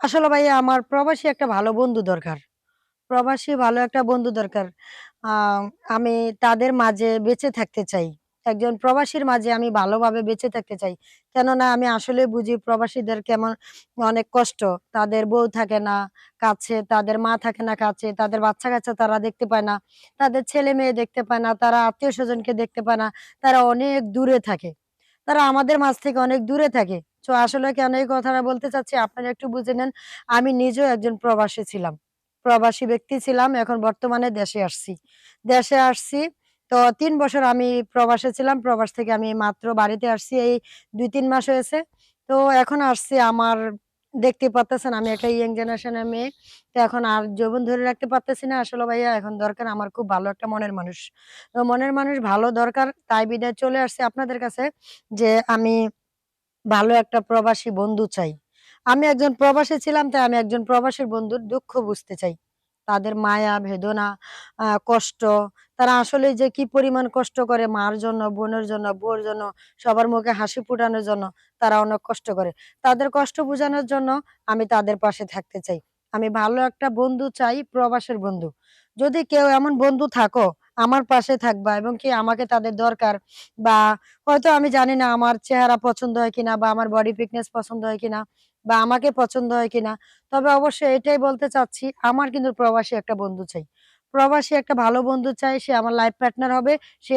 আসলে ভাইয়া আমার প্রবাসী একটা ভালো বন্ধু দরকার। প্রবাসী ভালো একটা বন্ধু দরকার। আমি তাদের মাঝে বেঁচে থাকতে চাই। একজন প্রবাসীর মাঝে আমি ভালোভাবে বেঁচে থাকতে চাই। কেননা আমি আসলে বুঝি প্রবাসীদের কেমন অনেক কষ্ট। তাদের বউ থাকে না কাছে, তাদের মা থাকে না কাছে, তাদের বাচ্চা-কাচ্চা তারা দেখতে পায় না। তাদের ছেলে-মেয়ে দেখতে পায় না, তারা আত্মীয় স্বজনকে দেখতে পায় না। তারা অনেক দূরে থাকে। তারা আমাদের মাঝ থেকে অনেক দূরে থাকে। সো আসলে কেন এই কথাটা বলতে চাচ্ছি আপনারা একটু বুঝে নেন। আমি নিজেও একজন প্রবাসী ছিলাম। প্রবাসী ব্যক্তি ছিলাম। এখন বর্তমানে দেশে আসছি। দেশে আসছি, তো তিন বছর আমি প্রবাসে ছিলাম। প্রবাস থেকে আমি মাত্র বাড়িতে আসছি, এই ২-৩ মাস হয়েছে। তো এখন আসছি, আমার দেখতে পারতেছেন, আমি একটা ইয়ং জেনারেশনের মেয়ে। তো এখন আর যৌবন ধরে রাখতে পারতেছি না। আসলে ভাইয়া, এখন দরকার আমার খুব ভালো একটা মনের মানুষ। তো মনের মানুষ ভালো দরকার, তাই বিধায় চলে আসছি আপনাদের কাছে যে আমি ভালো একটা প্রবাসী বন্ধু চাই। আমি একজন প্রবাসী ছিলাম তাই আমি একজন প্রবাসীর বন্ধুর দুঃখ বুঝতে চাই। তাদের মায়া, বেদনা, কষ্ট তারা আসলেই যে কি পরিমাণ কষ্ট করে মার জন্য, বোনের জন্য, বউর জন্য, সবার মুখে হাসি ফোটানোর জন্য তারা অনেক কষ্ট করে। তাদের কষ্ট বোঝানোর জন্য আমি তাদের পাশে থাকতে চাই। আমি ভালো একটা বন্ধু চাই, প্রবাসের বন্ধু। যদি কেউ এমন বন্ধু থাকো, আমার পাশে থাকবা এবং কি আমাকে তাদের দরকার বা হয়তো আমি জানি না আমার চেহারা পছন্দ হয় কিনা বা আমার বডি ফিটনেস পছন্দ হয় কিনা বা আমাকে পছন্দ হয় কিনা। তবে অবশ্যই এটাই বলতে চাচ্ছি, আমার কিন্তু প্রবাসী একটা বন্ধু চাই। প্রবাসী একটা ভালো বন্ধু চাই, সে আমার লাইফ পার্টনার হবে। সে